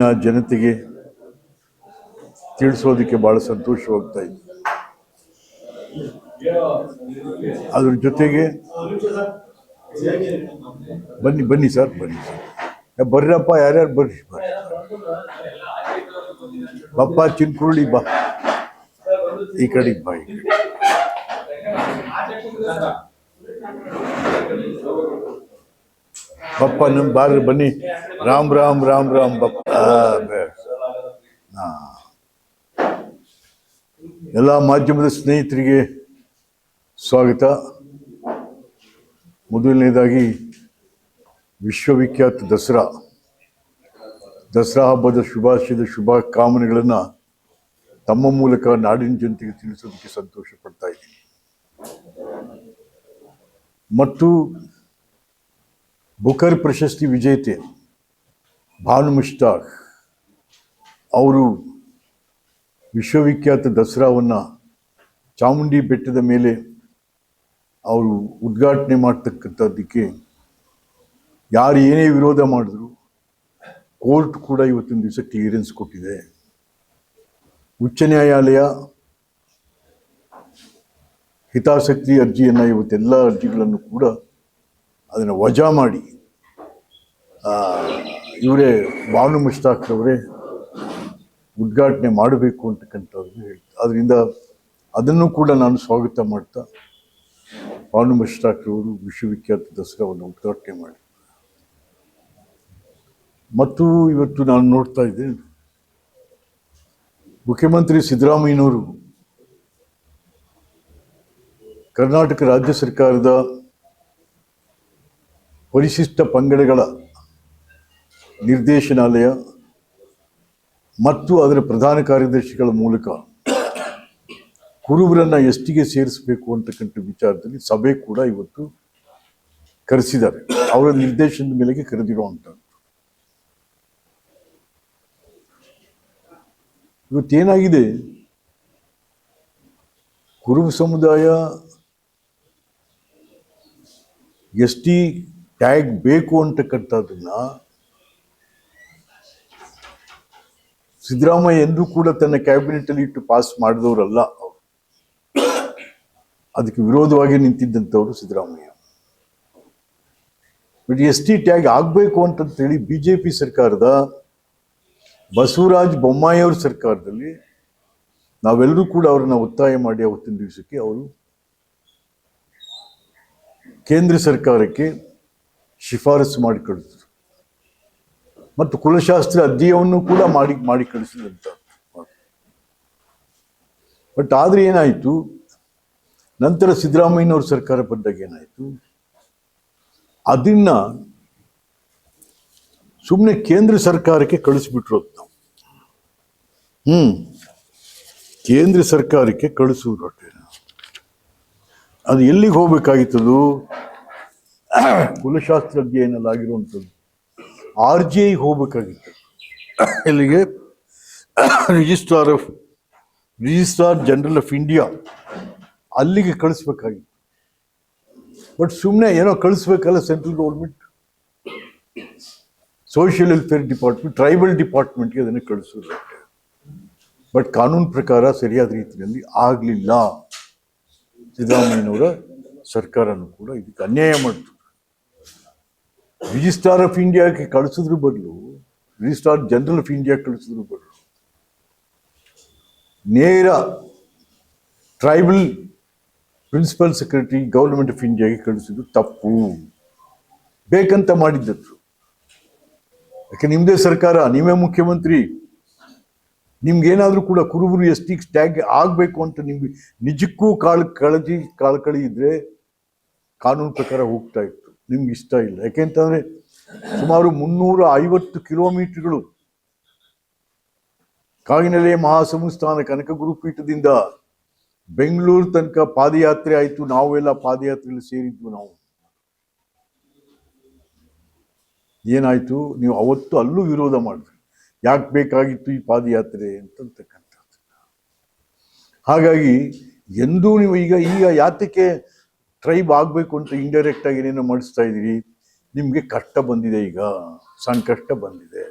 ಆ ಜನತೆಗೆ ತಿಳಿಸೋದಕ್ಕೆ ಬಹಳ ಸಂತೋಷವಾಗ್ತಾ ಇದೆ. ಅದ್ರ ಜೊತೆಗೆ ಬನ್ನಿ ಬನ್ನಿ ಸರ್ ಬನ್ನಿ ಏ, ಬರ್ರಪ್ಪ ಯಾರ್ಯಾರು ಬರ್ರಿ ಬರ್ರಿ. ಬಪ್ಪ ಚಿನ್ಕುರುಳಿ ಬಾ. ಈ ಕಡೆಗೆ ಬಾ ಈ ಕಡೆ. ಬಪ್ಪ ನಿಮ್ಮ ಬಾರ್ರಿ ಬನ್ನಿ. ರಾಮ್ ರಾಮ್ ರಾಮ್ ರಾಮ್, ಬಪ್ಪ. ಎಲ್ಲ ಮಾಧ್ಯಮದ ಸ್ನೇಹಿತರಿಗೆ ಸ್ವಾಗತ. ಮೊದಲನೇದಾಗಿ ವಿಶ್ವವಿಖ್ಯಾತ ದಸರಾ. ದಸರಾ ಹಬ್ಬದ ಶುಭಾಶಯದ ಶುಭ ಕಾಮನೆಗಳನ್ನು ತಮ್ಮ ಮೂಲಕ ನಾಡಿನ ಜನತೆಗೆ ತಿಳಿಸೋದಕ್ಕೆ ಸಂತೋಷ ಪಡ್ತಾ ಇದ್ದೀನಿ. ಮತ್ತು ಬುಕರ್ ಪ್ರಶಸ್ತಿ ವಿಜೇತೆ ಭಾನು ಮುಷ್ತಾಕ್ ಅವರು ವಿಶ್ವವಿಖ್ಯಾತ ದಸರಾವನ್ನು ಚಾಮುಂಡಿ ಬೆಟ್ಟದ ಮೇಲೆ ಅವರು ಉದ್ಘಾಟನೆ ಮಾಡ್ತಕ್ಕಂಥದ್ದಕ್ಕೆ ಯಾರು ಏನೇ ವಿರೋಧ ಮಾಡಿದ್ರು ಕೋರ್ಟ್ ಕೂಡ ಇವತ್ತಿನ ದಿವಸ ಕ್ಲಿಯರೆನ್ಸ್ ಕೊಟ್ಟಿದೆ. ಉಚ್ಚ ನ್ಯಾಯಾಲಯ ಹಿತಾಸಕ್ತಿ ಅರ್ಜಿಯನ್ನು ಇವತ್ತೆಲ್ಲ ಅರ್ಜಿಗಳನ್ನು ಕೂಡ ಅದನ್ನು ವಜಾ ಮಾಡಿ ಇವರೇ ಭಾನು ಮುಷ್ತಾಕ್ ಅವರೇ ಉದ್ಘಾಟನೆ ಮಾಡಬೇಕು ಅಂತಕ್ಕಂಥವ್ರನ್ನ ಹೇಳ್ತಾರೆ ಅದರಿಂದ ಅದನ್ನು ಕೂಡ ನಾನು ಸ್ವಾಗತ ಮಾಡ್ತಾ ಭಾನು ಮುಷ್ತಾಕ್ ಅವರು ವಿಶ್ವವಿಖ್ಯಾತ ದಸರಾವನ್ನು ಉದ್ಘಾಟನೆ ಮಾಡಿ. ಮತ್ತು ಇವತ್ತು ನಾನು ನೋಡ್ತಾ ಇದ್ದೇನೆ, ಮುಖ್ಯಮಂತ್ರಿ ಸಿದ್ದರಾಮಯ್ಯನವರು ಕರ್ನಾಟಕ ರಾಜ್ಯ ಸರ್ಕಾರದ ಪರಿಶಿಷ್ಟ ಪಂಗಡಗಳ ನಿರ್ದೇಶನಾಲಯ ಮತ್ತು ಅದರ ಪ್ರಧಾನ ಕಾರ್ಯದರ್ಶಿಗಳ ಮೂಲಕ ಕುರುಬರನ್ನು ಎಷ್ಟಿಗೆ ಸೇರಿಸಬೇಕು ಅಂತಕ್ಕಂಥ ವಿಚಾರದಲ್ಲಿ ಸಭೆ ಕೂಡ ಇವತ್ತು ಕರೆಸಿದ್ದಾರೆ. ಅವರ ನಿರ್ದೇಶನದ ಮೇಲೆಗೆ ಕರೆದಿರುವಂಥದ್ದು. ಇವತ್ತೇನಾಗಿದೆ? ಕುರುಬ ಸಮುದಾಯ ಎಸ್ ಟಿ ಟ್ಯಾಗ್ ಬೇಕು ಅಂತಕ್ಕಂಥದ್ದನ್ನ ಸಿದ್ದರಾಮಯ್ಯ ಎಂದೂ ಕೂಡ ತನ್ನ ಕ್ಯಾಬಿನೆಟ್ ಅಲ್ಲಿ ಇಟ್ಟು ಪಾಸ್ ಮಾಡಿದವರಲ್ಲ. ಅದಕ್ಕೆ ವಿರೋಧವಾಗಿ ನಿಂತಿದ್ದಂಥವರು Siddaramaiah. But S T tag ಆಗಬೇಕು ಅಂತಂತೇಳಿ ಬಿ ಜೆ ಪಿ ಸರ್ಕಾರದ, ಬಸವರಾಜ್ ಬೊಮ್ಮಾಯಿ ಅವ್ರ ಸರ್ಕಾರದಲ್ಲಿ ನಾವೆಲ್ಲರೂ ಕೂಡ ಅವ್ರನ್ನ ಒತ್ತಾಯ ಮಾಡಿ ಅವತ್ತಿನ ದಿವಸಕ್ಕೆ ಅವರು ಕೇಂದ್ರ ಸರ್ಕಾರಕ್ಕೆ ಶಿಫಾರಸು ಮಾಡಿ ಕಳಿಸಿದ್ರು. ಮತ್ತು ಕುಲಶಾಸ್ತ್ರ ಅಧ್ಯಯವನ್ನು ಕೂಡ ಮಾಡಿ ಮಾಡಿ ಕಳಿಸಿದಂತ ಬಟ್ ಆದ್ರೆ ಏನಾಯಿತು? ನಂತರ ಸಿದ್ದರಾಮಯ್ಯನವ್ರ ಸರ್ಕಾರ ಬಂದಾಗ ಏನಾಯಿತು? ಅದನ್ನ ಸುಮ್ಮನೆ ಕೇಂದ್ರ ಸರ್ಕಾರಕ್ಕೆ ಕಳಿಸ್ಬಿಟ್ರು ನಾವು. ಹ್ಮ್. ಕೇಂದ್ರ ಸರ್ಕಾರಕ್ಕೆ ಕಳಿಸುವುದು ಹೊಟ್ಟೆ ಅದು ಎಲ್ಲಿಗೆ ಹೋಗ್ಬೇಕಾಗಿತ್ತದು? ಕುಲಶಾಸ್ತ್ರ ಅಧ್ಯಯನಲಾಗಿರುವಂಥದ್ದು ಆರ್ ಜಿ ಐ ಹೋಗ್ಬೇಕಾಗಿತ್ತು. ಇಲ್ಲಿಗೆ registrar of, registrar general of India ಅಲ್ಲಿಗೆ ಕಳಿಸ್ಬೇಕಾಗಿತ್ತು. ಬಟ್ ಸುಮ್ಮನೆ ಏನೋ ಕಳಿಸ್ಬೇಕಲ್ಲ central government. Social welfare department, tribal ಡಿಪಾರ್ಟ್ಮೆಂಟ್ಗೆ ಅದನ್ನು ಕಳಿಸೋದು. ಬಟ್ ಕಾನೂನು ಪ್ರಕಾರ ಸರಿಯಾದ ರೀತಿಯಲ್ಲಿ ಆಗಲಿಲ್ಲ. ಸಿದ್ದರಾಮಯ್ಯನವರ ಸರ್ಕಾರನೂ ಕೂಡ ಇದಕ್ಕೆ ಅನ್ಯಾಯ ಮಾಡಿತು. ರಿಜಿಸ್ಟ್ರಾರ್ ಆಫ್ ಇಂಡಿಯಾಗೆ ಕಳಿಸಿದ್ರು ಬದಲು ರಿಜಿಸ್ಟ್ರಾರ್ ಜನರಲ್ ಆಫ್ ಇಂಡಿಯಾ ಕಳಿಸಿದ್ರು ಬದಲು, ನೇರ tribal principal secretary government of ಇಂಡಿಯಾಗೆ ಕಳಿಸಿದ್ರು ತಪ್ಪು. ಬೇಕಂತ ಮಾಡಿದ್ದದ್ದು. ಯಾಕೆ ನಿಮ್ಮದೇ ಸರ್ಕಾರ, ನೀವೇ ಮುಖ್ಯಮಂತ್ರಿ, ನಿಮ್ಗೇನಾದರೂ ಕೂಡ ಕುರುಬರು ಎಸ್ ಟಿ ಟ್ಯಾಗ್ ಆಗಬೇಕು ಅಂತ ನಿಮಗೆ ನಿಜಕ್ಕೂ ಕಾಳು ಕಳಜಿ ಕಳಕಳಿ ಇದ್ರೆ ಕಾನೂನು ಪ್ರಕಾರ ಹೋಗ್ತಾ ಇತ್ತು. ನಿಮ್ಗೆ ಇಷ್ಟ ಇಲ್ಲ. ಯಾಕೆಂತಂದ್ರೆ ಸುಮಾರು ಮುನ್ನೂರ ಐವತ್ತು ಕಿಲೋಮೀಟರ್ಗಳು ಕಾಗಿನೆಲೆ ಮಹಾಸಂಸ್ಥಾನ ಕನಕ ಗುರುಪೀಠದಿಂದ ಬೆಂಗಳೂರು ತನಕ ಪಾದಯಾತ್ರೆ ಆಯಿತು. ನಾವೆಲ್ಲ ಪಾದಯಾತ್ರೆಯಲ್ಲಿ ಸೇರಿದ್ವು ನಾವು. ಏನಾಯ್ತು? ನೀವು ಅವತ್ತು ಅಲ್ಲೂ ವಿರೋಧ ಮಾಡಿದ್ರಿ. ಯಾಕೆ ಬೇಕಾಗಿತ್ತು ಈ ಪಾದಯಾತ್ರೆ ಅಂತಕ್ಕಂಥದ್ದು ಹಾಗಾಗಿ ಎಂದೂ ನೀವು ಈಗ ಈಗ ಯಾತಕ್ಕೆ ಟ್ರೈಬ್ ಆಗಬೇಕು ಅಂತ ಇಂಡೈರೆಕ್ಟ್ ಆಗಿ ಏನೇನೋ ಮಾಡಿಸ್ತಾ ಇದ್ದೀರಿ, ನಿಮಗೆ ಕಷ್ಟ ಬಂದಿದೆ ಈಗ, ಸಂಕಷ್ಟ ಬಂದಿದೆ.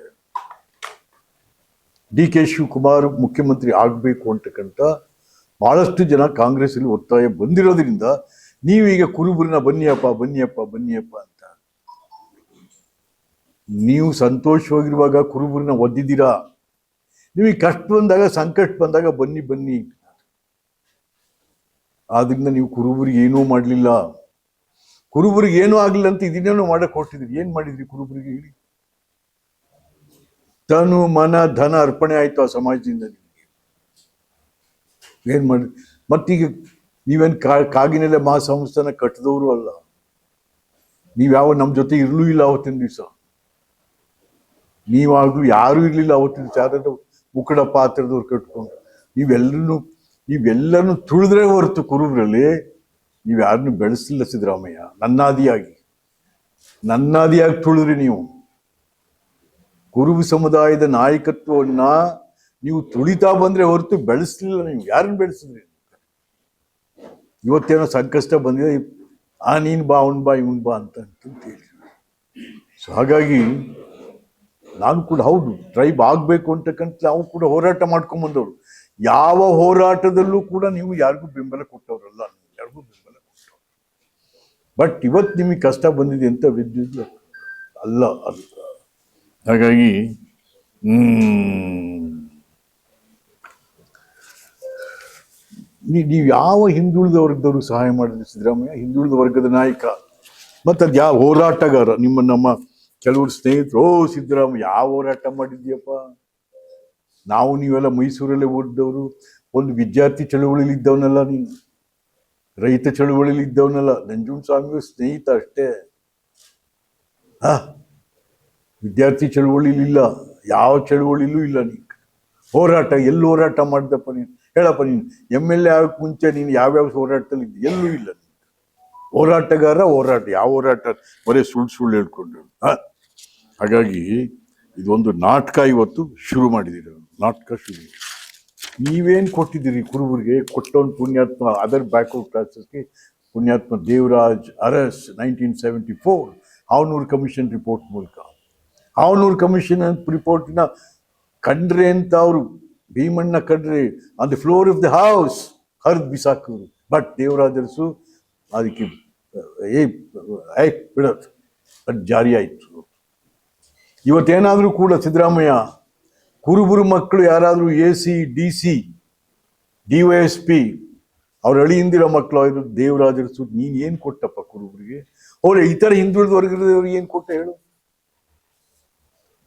ಡಿ ಕೆ ಶಿವಕುಮಾರ್ ಮುಖ್ಯಮಂತ್ರಿ ಆಗಬೇಕು ಅಂತಕ್ಕಂಥ ಬಹಳಷ್ಟು ಜನ ಕಾಂಗ್ರೆಸ್ಸಲ್ಲಿ ಒತ್ತಾಯ ಬಂದಿರೋದ್ರಿಂದ ನೀವೀಗ ಕುರುಬುರಿನ ಬನ್ನಿಯಪ್ಪ ಬನ್ನಿಯಪ್ಪ ಬನ್ನಿಯಪ್ಪ ಅಂತ. ನೀವು ಸಂತೋಷವಾಗಿರುವಾಗ ಕುರುಬುರಿನ ಒದ್ದಿದ್ದೀರಾ? ನಿಮಗೆ ಕಷ್ಟ ಬಂದಾಗ, ಸಂಕಷ್ಟ ಬಂದಾಗ ಬನ್ನಿ ಬನ್ನಿ. ಆದ್ರಿಂದ ನೀವು ಕುರುಬರಿಗೆ ಏನೂ ಮಾಡಲಿಲ್ಲ. ಕುರುಬರಿಗೆ ಏನೂ ಆಗಲಿಲ್ಲ ಅಂತ ಇದನ್ನೇನೋ ಮಾಡಕ್ಕೆ ಹೊರಟಿದ್ರಿ ಏನು ಮಾಡಿದ್ರಿ ಕುರುಬರಿಗೆ ಹೇಳಿ. ತನು ಮನ ಧನ ಅರ್ಪಣೆ ಆಯಿತು ಆ ಸಮಾಜದಿಂದ ನಿಮಗೆ. ಏನು ಮಾಡಿ ಮತ್ತೀಗ ನೀವೇನು ಕಾ, ಕಾಗಿನೆಲೆ ಮಹಾಸಂಸ್ಥಾನ ಕಟ್ಟಿದವರು ಅಲ್ಲ. ನೀವು ಯಾವ ನಮ್ಮ ಜೊತೆ ಇರಲೂ ಇಲ್ಲ ಅವತ್ತಿನ ದಿವಸ. ನೀವಾಗಲೂ ಯಾರೂ ಇರಲಿಲ್ಲ ಅವತ್ತಿನ ದಿವಸ. ಯಾರಾದ್ರೂ ಮುಕ್ಕಡ ಪಾತ್ರದವ್ರು ಕಟ್ಕೊಂಡು. ನೀವೆಲ್ಲರೂ ನೀವೆಲ್ಲರನ್ನು ತುಳಿದ್ರೆ ಹೊರತು ಕುರುಬರಲ್ಲಿ ನೀವು ಯಾರನ್ನು ಬೆಳೆಸಲಿಲ್ಲ ಸಿದ್ದರಾಮಯ್ಯ. ನನ್ನಾದಿಯಾಗಿ. ನನ್ನಾದಿಯಾಗಿ ತುಳಿದ್ರಿ ನೀವು. ಕುರುಬು ಸಮುದಾಯದ ನಾಯಕತ್ವವನ್ನ ನೀವು ತುಳಿತಾ ಬಂದ್ರೆ ಹೊರತು ಬೆಳೆಸಲಿಲ್ಲ ನೀವು. ಯಾರನ್ನು ಬೆಳೆಸಿದ್ರಿ? ಇವತ್ತೇನೋ ಸಂಕಷ್ಟ ಬಂದಿದೆ. ಆ ನೀನ್ ಬಾ, ಅವನ್ ಬಾ, ಇವನ್ ಬಾ ಅಂತ ಅಂತೇಳಿ ಸೊ ಹಾಗಾಗಿ ನಾನು ಕೂಡ ಹೌದು ಟ್ರೈಬ್ ಆಗಬೇಕು ಅಂತಕ್ಕಂಥ ನಾವು ಕೂಡ ಹೋರಾಟ ಮಾಡ್ಕೊಂಡ್ ಬಂದವರು. ಯಾವ ಹೋರಾಟದಲ್ಲೂ ಕೂಡ ನೀವು ಯಾರಿಗೂ ಬೆಂಬಲ ಕೊಟ್ಟವರಲ್ಲ, ಯಾರಿಗೂ ಬೆಂಬಲ ಕೊಟ್ಟವ್ರು. ಬಟ್ ಇವತ್ತು ನಿಮಗೆ ಕಷ್ಟ ಬಂದಿದೆ ಅಂತ ವಿದ್ಯುತ್ ಅಲ್ಲ ಅಲ್ಲ ಹಾಗಾಗಿ ನೀವು ಯಾವ ಹಿಂದುಳಿದ ವರ್ಗದವರು ಸಹಾಯ ಮಾಡಿದ್ರಿ ಸಿದ್ದರಾಮಯ್ಯ? ಹಿಂದುಳಿದ ವರ್ಗದ ನಾಯಕ. ಮತ್ತು ಅದು ಯಾವ ಹೋರಾಟಗಾರ? ನಿಮ್ಮ ನಮ್ಮ ಕೆಲವರು ಸ್ನೇಹಿತರು, ಓ ಸಿದ್ದರಾಮಯ್ಯ, ಯಾವ ಹೋರಾಟ ಮಾಡಿದ್ಯಪ್ಪ? ನಾವು ನೀವೆಲ್ಲ ಮೈಸೂರಲ್ಲೇ ಓದಿದವರು, ಒಂದು ವಿದ್ಯಾರ್ಥಿ ಚಳುವಳಿಲಿ ಇದ್ದವನಲ್ಲ ನೀನು. ರೈತ ಚಳುವಳಿಲಿ ಇದ್ದವನಲ್ಲ. ನಂಜುಂಡಸ್ವಾಮಿ ಸ್ನೇಹಿತ ಅಷ್ಟೇ. ಹಾ, ವಿದ್ಯಾರ್ಥಿ ಚಳುವಳಿಲಿಲ್ಲ ಯಾವ ಚಳುವಳಿಲೂ ಇಲ್ಲ ನೀನು. ಹೋರಾಟ, ಎಲ್ಲಿ ಹೋರಾಟ ಮಾಡಿದಪ್ಪ ನೀನು? ಹೇಳಪ್ಪ ನೀನು, ಎಂ ಎಲ್ ಎ ಆಗಕ್ಕೆ ಮುಂಚೆ ನೀನು ಯಾವ್ಯಾವ ಹೋರಾಟದಲ್ಲಿ ಎಲ್ಲೂ ಇಲ್ಲ ನೀನು. ಹೋರಾಟಗಾರ, ಹೋರಾಟ. ಯಾವ ಹೋರಾಟ? ಬರೀ ಸುಳ್ಳು ಸುಳ್ಳು ಹೇಳ್ಕೊಂಡು? ಹಾಗಾಗಿ ಇದೊಂದು ನಾಟಕ ಇವತ್ತು ಶುರು ಮಾಡಿದ್ದೀರಿ ನಾಟಕ ಶುರು ನೀವೇನು ಕೊಟ್ಟಿದ್ದೀರಿ ಕುರುಬರಿಗೆ? ಕೊಟ್ಟವನ್ ಪುಣ್ಯಾತ್ಮ ಅದರ್ ಬ್ಯಾಕ್ವರ್ಡ್ ಕ್ಲಾಸಸ್ಗೆ ಪುಣ್ಯಾತ್ಮ Devaraj, Urs nineteen seventy four Havanur commission report ಮೂಲಕ. ಹಾವನೂರು ಕಮಿಷನ್ ರಿಪೋರ್ಟಿನ ಕಂಡ್ರೆ ಅಂತ ಅವರು, ಭೀಮಣ್ಣ ಕಂಡ್ರೆ on the floor of the house ಹರಿದು ಬಿಸಾಕಿದ್ರು ಬಟ್ ದೇವರಾಜರಸು ಅದಕ್ಕೆ, ಏ ಬಿಡೋದು. ಅದು ಜಾರಿ ಆಯಿತು ಇವತ್ತೇನಾದರೂ ಕೂಡ ಸಿದ್ದರಾಮಯ್ಯ ಕುರುಬರು ಮಕ್ಕಳು ಯಾರಾದರೂ A C, D C, D Y S P, ಅವ್ರ ಅಳಿಯಿಂದಿರೋ ಮಕ್ಕಳು ಅವರು ದೇವರಾಜರಸು ನೀನು ಏನು ಕೊಟ್ಟಪ್ಪ ಕುರುಬರಿಗೆ? ಅವ್ರು ಥರ ಹಿಂದುಳಿದ ವರ್ಗದವ್ರಿಗೆ ಏನು ಕೊಟ್ಟ ಹೇಳು?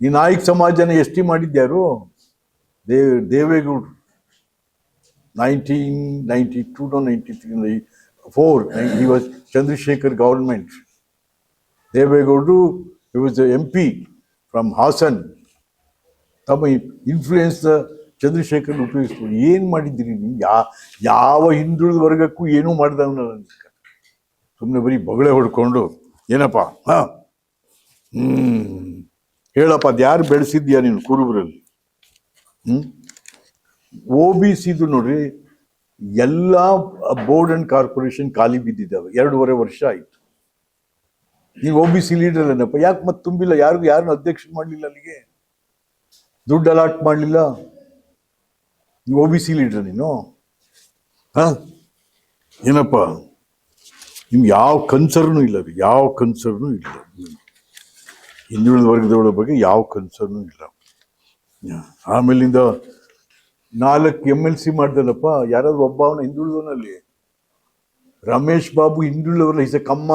ಈ ನಾಯಕ್ ಸಮಾಜನ ಎಷ್ಟಿ ಮಾಡಿದ್ಯಾರು? ದೇವ್ ದೇವೇಗೌಡರು. Nineteen ninety two to ninety three four he was Chandrashekhar government ದೇವೇಗೌಡರು he was M P from Hassan. ತಮ್ಮ ಇನ್ಫ್ಲೂಯೆನ್ಸ್ ಚಂದ್ರಶೇಖರ್ ಉಪಯೋಗಿಸ್ಕೊಂಡು ಏನು ಮಾಡಿದ್ದೀರಿ ನೀವು? ಯಾ, ಯಾವ ಹಿಂದುಳಿದ ವರ್ಗಕ್ಕೂ ಏನೂ ಮಾಡಿದವನಲ್ಲ ಸುಮ್ಮನೆ ಬರೀ ಬೊಗಳೆ ಹೊಡ್ಕೊಂಡು, ಏನಪ್ಪ? ಹಾಂ? ಹ್ಮ್. ಹೇಳಪ್ಪ, ಅದು ಯಾರು ಬೆಳೆಸಿದ್ಯಾ ನೀನು ಕುರುಬರಲ್ಲಿ? ಹ್ಞೂ ಓ ಬಿ ಸಿದು ನೋಡ್ರಿ, ಎಲ್ಲ ಬೋರ್ಡ್ ಆ್ಯಂಡ್ ಕಾರ್ಪೊರೇಷನ್ ಖಾಲಿ ಬಿದ್ದಿದ್ದಾವೆ ಎರಡೂವರೆ ವರ್ಷ ಆಯಿತು. ನೀವು ಒ ಬಿ ಸಿ ಲೀಡರ್ ಏನಪ್ಪ ಯಾಕೆ ಮತ್ತೆ ತುಂಬಿಲ್ಲ? ಯಾರಿಗೂ, ಯಾರನ್ನು ಅಧ್ಯಕ್ಷ ಮಾಡಲಿಲ್ಲ ಅಲ್ಲಿಗೆ? ದುಡ್ಡು ಅಲಾಟ್ ಮಾಡಲಿಲ್ಲ. ನೀವು ಒ ಬಿ ಸಿ ಲೀಡ್ರ ನೀನು. ಹಾಂ? ಏನಪ್ಪ? ನಿಮ್ಗೆ ಯಾವ ಕನ್ಸರ್ನು ಇಲ್ಲ ರೀ ಯಾವ ಕನ್ಸರ್ನು ಇಲ್ಲ. ಹಿಂದುಳಿದ ವರ್ಗದವಳ ಬಗ್ಗೆ ಯಾವ ಕನ್ಸರ್ನು ಇಲ್ಲ. ಆಮೇಲಿಂದ ನಾಲ್ಕು ಎಂ ಎಲ್ ಸಿ ಮಾಡ್ದಲ್ಲಪ್ಪ. ಯಾರಾದ್ರೂ ಒಬ್ಬ ಅವನ ಹಿಂದುಳಿದವನಲ್ಲಿ. ರಮೇಶ್ ಬಾಬು ಹಿಂದುಳಿದವರಲ್ಲ ಇಸ್ ಎ ಕಮ್ಮ.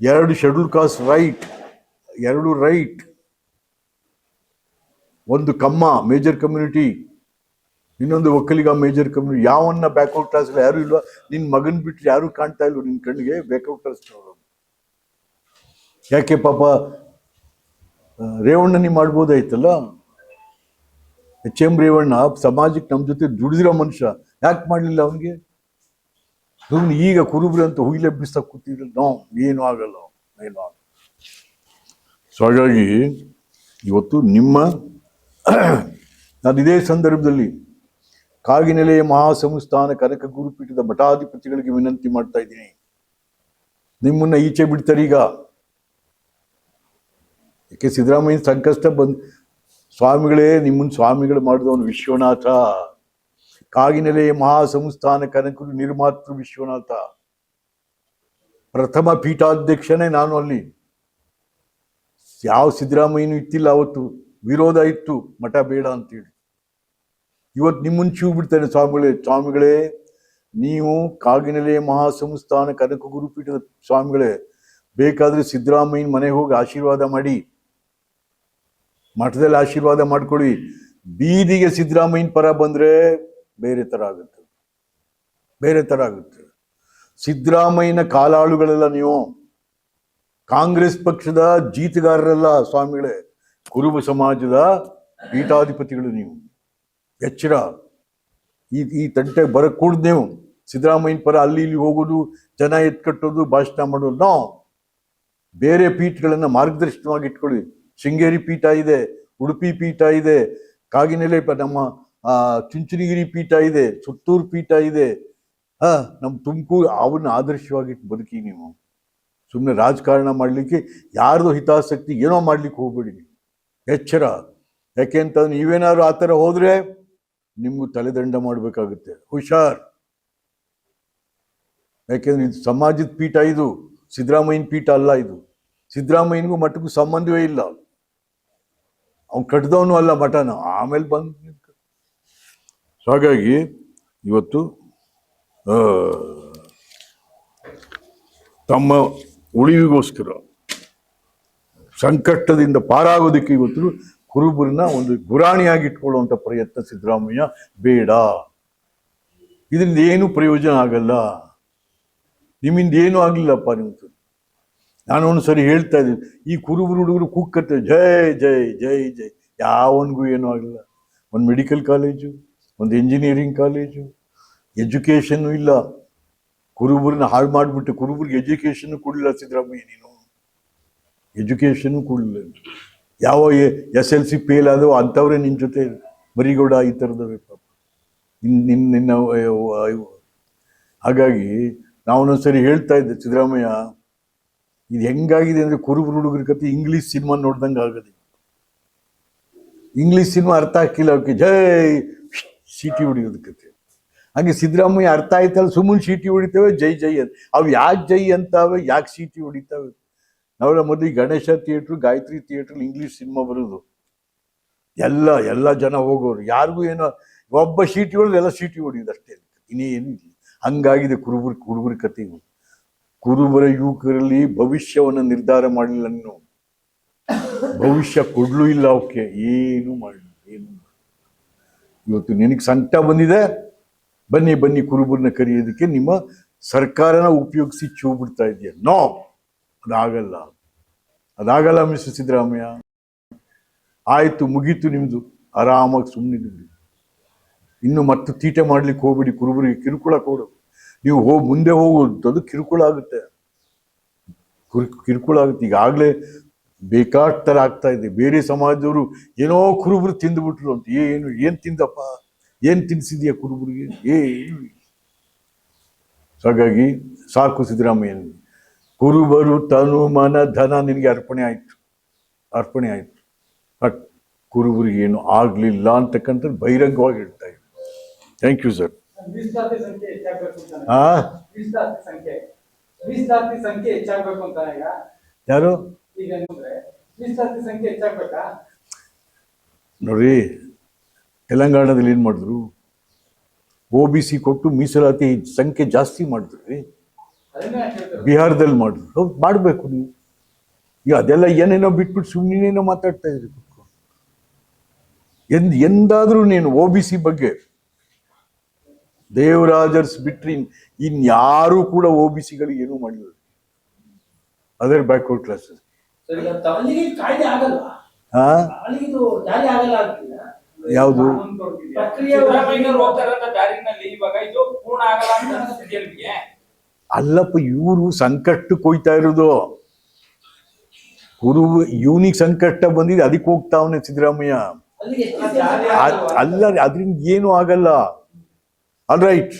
ಎರಡು ಶೆಡ್ಯೂಲ್ ಕಾಸ್ಟ್ ರೈಟ್ ಎರಡು ರೈಟ್ ಒಂದು ಕಮ್ಮ ಮೇಜರ್ ಕಮ್ಯುನಿಟಿ ಇನ್ನೊಂದು ಒಕ್ಕಲಿಗ ಮೇಜರ್ ಕಮ್ಯುನಿಟಿ ಯಾವನ್ನ ಬ್ಯಾಕ್ಔಟ್ ಕ್ಲಾಸ್ ಯಾರು ಇಲ್ವಾ ನಿನ್ನ ಮಗನ ಬಿಟ್ಟು ಯಾರು ಕಾಣ್ತಾ ಇಲ್ವ ನಿನ್ನ ಕಣ್ಣಿಗೆ ಬ್ಯಾಕ್ಔಟ್ ಕ್ಲಾಸ್ ಯಾಕೆ ಪಾಪ ರೇವಣ್ಣ ರೇವಣ್ಣನಿ ಮಾಡ್ಬೋದಾಯ್ತಲ್ಲ? ಎಚ್ ಎಂ ರೇವಣ್ಣ, ಸಮಾಜಕ್ಕೆ ನಮ್ಮ ಜೊತೆ ದುಡಿದಿರೋ ಮನುಷ್ಯ, ಯಾಕೆ ಮಾಡಲಿಲ್ಲ ಅವನಿಗೆ? ಸುಮ್ಮನೆ ಈಗ ಕುರುಬ್ರಿ ಅಂತ ಹುಯಿಲೆಬ್ಬಿಸ್ತಾ ಬಿಸ್ತಾ ಕೂತಿದ್ರೆ ನೋ, ಏನೂ ಆಗಲ್ಲ, ಏನು ಆಗಲ್ಲ. ಸೊ ಹಾಗಾಗಿ, ಇವತ್ತು ನಿಮ್ಮ ನಾನು ಇದೇ ಸಂದರ್ಭದಲ್ಲಿ ಕಾಗಿನೆಲೆಯ ಮಹಾಸಂಸ್ಥಾನ ಕನಕ ಗುರುಪೀಠದ ಮಠಾಧಿಪತಿಗಳಿಗೆ ವಿನಂತಿ ಮಾಡ್ತಾ ಇದ್ದೀನಿ. ನಿಮ್ಮನ್ನ ಈಚೆ ಬಿಡ್ತಾರೆ ಈಗ. ಯಾಕೆ ಸಿದ್ದರಾಮಯ್ಯ ಸಂಕಷ್ಟ ಬಂದ್ ಸ್ವಾಮಿಗಳೇ ನಿಮ್ಮನ್ನು ಸ್ವಾಮಿಗಳು ಮಾಡಿದವನು ವಿಶ್ವನಾಥ. ಕಾಗಿನೆಲೆಯ ಮಹಾಸಂಸ್ಥಾನ ಕನಕರು ನಿರ್ಮಾತೃ ವಿಶ್ವನಾಥ. ಪ್ರಥಮ ಪೀಠಾಧ್ಯಕ್ಷನೇ ನಾನು ಅಲ್ಲಿ. ಯಾವ ಸಿದ್ದರಾಮಯ್ಯನೂ ಇತ್ತಿಲ್ಲ ಅವತ್ತು. ವಿರೋಧ ಇತ್ತು ಮಠ ಬೇಡ ಅಂತೇಳಿ. ಇವತ್ತು ನಿಮ್ಮ ಮುಂಚೆ ಬಿಡ್ತಾನೆ ಸ್ವಾಮಿಗಳೇ. ಸ್ವಾಮಿಗಳೇ, ನೀವು ಕಾಗಿನೆಲೆ ಮಹಾಸಂಸ್ಥಾನ ಕನಕ ಗುರುಪೀಠದ ಸ್ವಾಮಿಗಳೇ, ಬೇಕಾದ್ರೆ ಸಿದ್ದರಾಮಯ್ಯನ ಮನೆಗೆ ಹೋಗಿ ಆಶೀರ್ವಾದ ಮಾಡಿ. ಮಠದಲ್ಲಿ ಆಶೀರ್ವಾದ ಮಾಡ್ಕೊಳ್ಳಿ. ಬೀದಿಗೆ ಸಿದ್ದರಾಮಯ್ಯನ ಪರ ಬಂದ್ರೆ ಬೇರೆ ತರ ಆಗುತ್ತೆ. ಬೇರೆ ತರ ಆಗುತ್ತೆ. ಸಿದ್ದರಾಮಯ್ಯನ ಕಾಲಾಳುಗಳೆಲ್ಲ ನೀವು. ಕಾಂಗ್ರೆಸ್ ಪಕ್ಷದ ಜೀತಗಾರರೆಲ್ಲ ಸ್ವಾಮಿಗಳೇ. ಕುರುಬ ಸಮಾಜದ ಪೀಠಾಧಿಪತಿಗಳು ನೀವು. ಎಚ್ಚರ. ಈ ಈ ತಂಟೆ ಬರಕೂಡ್ದು ಕೂಡ್ದು ನೀವು. ಸಿದ್ದರಾಮಯ್ಯನ ಪರ ಅಲ್ಲಿ ಇಲ್ಲಿ ಹೋಗೋದು, ಜನ ಎತ್ಕಟ್ಟೋದು ಭಾಷಣ ಮಾಡೋದು, ನೋ. ಬೇರೆ ಪೀಠಗಳನ್ನ ಮಾರ್ಗದರ್ಶನವಾಗಿ ಇಟ್ಕೊಳ್ಳಿ. ಶೃಂಗೇರಿ ಪೀಠ ಇದೆ, ಉಡುಪಿ ಪೀಠ ಇದೆ, ಕಾಗಿನೆಲೆ ನಮ್ಮ ಚುಂಚನಗಿರಿ ಪೀಠ ಇದೆ, ಸುತ್ತೂರು ಪೀಠ ಇದೆ. ಹಾಂ ನಮ್ಮ ತುಮಕೂರು ಅವನ್ನ ಆದರ್ಶವಾಗಿ ಬದುಕಿ ನೀವು. ಸುಮ್ಮನೆ ರಾಜಕಾರಣ ಮಾಡಲಿಕ್ಕೆ ಯಾರ್ದೋ ಹಿತಾಸಕ್ತಿ ಏನೋ ಮಾಡ್ಲಿಕ್ಕೆ ಹೋಗ್ಬೇಡಿ. ಎಚ್ಚರ. ಯಾಕೆಂತಂದ್ರೆ ನೀವೇನಾದ್ರು ಆ ಥರ ಹೋದ್ರೆ ನಿಮ್ಗೂ ತಲೆದಂಡ ಮಾಡಬೇಕಾಗುತ್ತೆ. ಹುಷಾರ್. ಯಾಕೆಂದ್ರೆ ಇದು ಸಮಾಜದ ಪೀಠ ಇದು, ಸಿದ್ದರಾಮಯ್ಯನ ಪೀಠ ಅಲ್ಲ ಇದು. ಸಿದ್ದರಾಮಯ್ಯನಿಗೂ ಮಠಕ್ಕೂ ಸಂಬಂಧವೇ ಇಲ್ಲ. ಅವ್ನು ಕಟ್ಟಿದವನು ಅಲ್ಲ ಮಠನ. ಆಮೇಲೆ ಬಂದು. ಸೊ ಹಾಗಾಗಿ ಇವತ್ತು ತಮ್ಮ ಉಳಿವಿಗೋಸ್ಕರ ಸಂಕಷ್ಟದಿಂದ ಪಾರಾಗೋದಕ್ಕೆ ಇವತ್ತು ಕುರುಬರನ್ನ ಒಂದು ಗುರಾಣಿಯಾಗಿ ಇಟ್ಕೊಳ್ಳುವಂಥ ಪ್ರಯತ್ನ ಸಿದ್ದರಾಮಯ್ಯ ಬೇಡ. ಇದರಿಂದ ಏನು ಪ್ರಯೋಜನ ಆಗಲ್ಲ. ನಿಮ್ಮಿಂದ ಏನೂ ಆಗಲಿಲ್ಲಪ್ಪ ನಿಮ್ದು. ನಾನು ಒಂದು ಸರಿ ಹೇಳ್ತಾ ಇದ್ದೀನಿ. ಈ ಕುರುಬರು ಹುಡುಗರು ಕುಕ್ಕತ್ತೆ ಜೈ ಜೈ ಜೈ ಜೈ. ಯಾವನಿಗೂ ಏನೂ ಆಗಲಿಲ್ಲ. ಒಂದು ಮೆಡಿಕಲ್ ಕಾಲೇಜು ಒಂದು ಇಂಜಿನಿಯರಿಂಗ್ ಕಾಲೇಜು ಎಜುಕೇಷನ್ನು ಇಲ್ಲ. ಕುರುಬರನ್ನ ಹಾಳು ಮಾಡಿಬಿಟ್ಟು ಕುರುಬರಿಗೆ ಎಜುಕೇಷನ್ ಕೊಡಲಿಲ್ಲ ಸಿದ್ದರಾಮಯ್ಯ ನೀನು. ಎಜುಕೇಷನ್ನು ಕೊಡಲಿಲ್ಲ ಯಾವ ಎಸ್ ಎಲ್ ಸಿ ಫೇಲ್ ಆದವು ಅಂಥವ್ರೇ ನಿನ್ನ ಜೊತೆ ಮರಿಗೌಡ ಈ ಥರದವೇ ಪಾಪ. ನಿನ್ನ ನಿನ್ನ ನಿನ್ನ ಹಾಗಾಗಿ ನಾವು ಒಂದೊಂದ್ಸರಿ ಹೇಳ್ತಾ ಇದ್ದೆ, ಸಿದ್ದರಾಮಯ್ಯ, ಇದು ಹೆಂಗಾಗಿದೆ ಅಂದರೆ ಕುರುಬರು ಹುಡುಗರ ಕತೆ ಇಂಗ್ಲೀಷ್ ಸಿನಿಮಾ ನೋಡ್ದಂಗೆ ಆಗದೆ. ಇಂಗ್ಲೀಷ್ ಸಿನಿಮಾ ಅರ್ಥ ಆಗ್ತಿಲ್ಲ ಅವಕ್ಕೆ ಜೈ ಸೀಟಿ ಹೊಡಿಯೋದು ಕತೆ. ಹಾಗೆ ಸಿದ್ದರಾಮಯ್ಯ ಅರ್ಥ ಆಯ್ತಲ್ಲ ಸುಮ್ಮನೆ ಸೀಟಿ ಹೊಡಿತೇವೆ, ಜೈ ಜೈ ಅಂತ. ಅವು ಯಾಕೆ ಜೈ ಅಂತಾವೆ, ಯಾಕೆ ಸೀಟಿ ಹೊಡಿತಾವೆ? ನಾವೆಲ್ಲ ಮೊದಲು Ganesha theatre, Gayatri theatre English cinema ಬರೋದು. ಎಲ್ಲ ಎಲ್ಲ ಜನ ಹೋಗೋರು. ಯಾರಿಗೂ ಏನೋ, ಒಬ್ಬ ಸೀಟಿ ಹೊಡೆದು ಎಲ್ಲ ಸೀಟಿ ಹೊಡೆಯೋದು ಅಷ್ಟೇ. ಇನ್ನೇನು ಹಂಗಾಗಿದೆ ಕುರುಬರ ಕುರುಬರ ಕಥೆಗಳು. ಕುರುಬರ ಯುವಕರಲ್ಲಿ ಭವಿಷ್ಯವನ್ನು ನಿರ್ಧಾರ ಮಾಡಲಿಲ್ಲ ನೀನು. ಭವಿಷ್ಯ ಕೊಡ್ಲೂ ಇಲ್ಲ ಅವಕ್ಕೆ. ಏನು ಮಾಡಲಿಲ್ಲ, ಏನು ಇವತ್ತು ನಿನಗೆ ಸಂಕಟ ಬಂದಿದೆ? ಬನ್ನಿ ಬನ್ನಿ ಕುರುಬರನ್ನ ಕರೆಯೋದಕ್ಕೆ ನಿಮ್ಮ ಸರ್ಕಾರನ ಉಪಯೋಗಿಸಿ ಚೂಬಿಡ್ತಾ ಇದೆಯಾ. ನೋ! ಅದಾಗಲ್ಲ. ಅದಾಗಲ್ಲ ಮಿಸ್ ಸಿದ್ದರಾಮಯ್ಯ. ಆಯಿತು, ಮುಗೀತು ನಿಮ್ಮದು ಆರಾಮಾಗಿ ಸುಮ್ಮನೆ ಇನ್ನು ಮತ್ತೆ ತೀಟೆ ಮಾಡ್ಲಿಕ್ಕೆ ಹೋಗ್ಬಿಡಿ, ಕುರುಬರಿಗೆ ಕಿರುಕುಳ ಕೊಡು. ನೀವು ಹೋಗಿ ಮುಂದೆ ಹೋಗುವಂಥದ್ದು ಕಿರುಕುಳ ಆಗುತ್ತೆ. ಕುರ್- ಕಿರುಕುಳ ಆಗುತ್ತೆ. ಈಗಾಗಲೇ ಬೇಕಾದ ಥರ ಆಗ್ತಾ ಇದೆ. ಬೇರೆ ಸಮಾಜದವರು ಏನೋ ಕುರುಬರು ತಿಂದುಬಿಟ್ರು ಅಂತ. ಏನು ಏನು ತಿಂದಪ್ಪ? ಏನು ತಿನ್ಸಿದ್ಯಾ ಕುರುಬರಿಗೆ? ಏನು. ಹಾಗಾಗಿ ಸಾಕು ಸಿದ್ದರಾಮಯ್ಯ. ಕುರುಬರು ತನು ಮನ ಧನ ನಿನಗೆ ಅರ್ಪಣೆ ಆಯಿತು. ಅರ್ಪಣೆ ಆಯಿತು. ಬಟ್ ಕುರುಬರಿಗೆ ಏನು ಆಗಲಿಲ್ಲ ಅಂತಕ್ಕಂಥದ್ದು ಬಹಿರಂಗವಾಗಿ ಹೇಳ್ತಾ ಇದ್ದೀನಿ ಥ್ಯಾಂಕ್ ಯು ಸರ್ ಯಾರು? ನೋಡ್ರಿ ತೆಲಂಗಾಣದಲ್ಲಿ ಏನು ಮಾಡಿದ್ರು? ಒ ಬಿ ಸಿ ಕೊಟ್ಟು ಮೀಸಲಾತಿ ಸಂಖ್ಯೆ ಜಾಸ್ತಿ ಮಾಡಿದ್ರು. ಬಿಹಾರದಲ್ಲಿ ಮಾಡಿದ್ರು ಮಾಡಬೇಕು ನೀವು. ಈಗ ಅದೆಲ್ಲ ಏನೇನೋ ಬಿಟ್ಬಿಟ್ಟು ಸುಮ್ಮನೇನೋ ಮಾತಾಡ್ತಾ ಇದ್ರಿ ಕೂತ್ಕೊಂಡು. ಎಂದ್ ಎಂದಾದರೂ ನೀನು ಒ ಬಿ ಸಿ ಬಗ್ಗೆ ದೇವರಾಜರ್ಸ್ ಬಿಟ್ರಿ ಇನ್ಯಾರೂ ಕೂಡ ಒ ಬಿ ಸಿಗಳಿಗೆ ಏನೂ ಮಾಡಿಲ್ಲ. ಅದೇ ಬ್ಯಾಕ್ವರ್ಡ್ ಕ್ಲಾಸಸ್ ಯಾವುದು? ಅಲ್ಲಪ್ಪ, ಇವರು ಸಂಕಷ್ಟಕ್ಕೆ ಕೊಯ್ತಾ ಇರೋದು. ಗುರು, ಇವನಿಗೆ ಸಂಕಷ್ಟ ಬಂದಿದೆ ಅದಕ್ಕೆ ಹೋಗ್ತಾವನೆ ಸಿದ್ದರಾಮಯ್ಯ. ಅಲ್ಲ, ಅದರಿಂದ ಏನು ಆಗಲ್ಲ. ಆಲ್ ರೈಟ್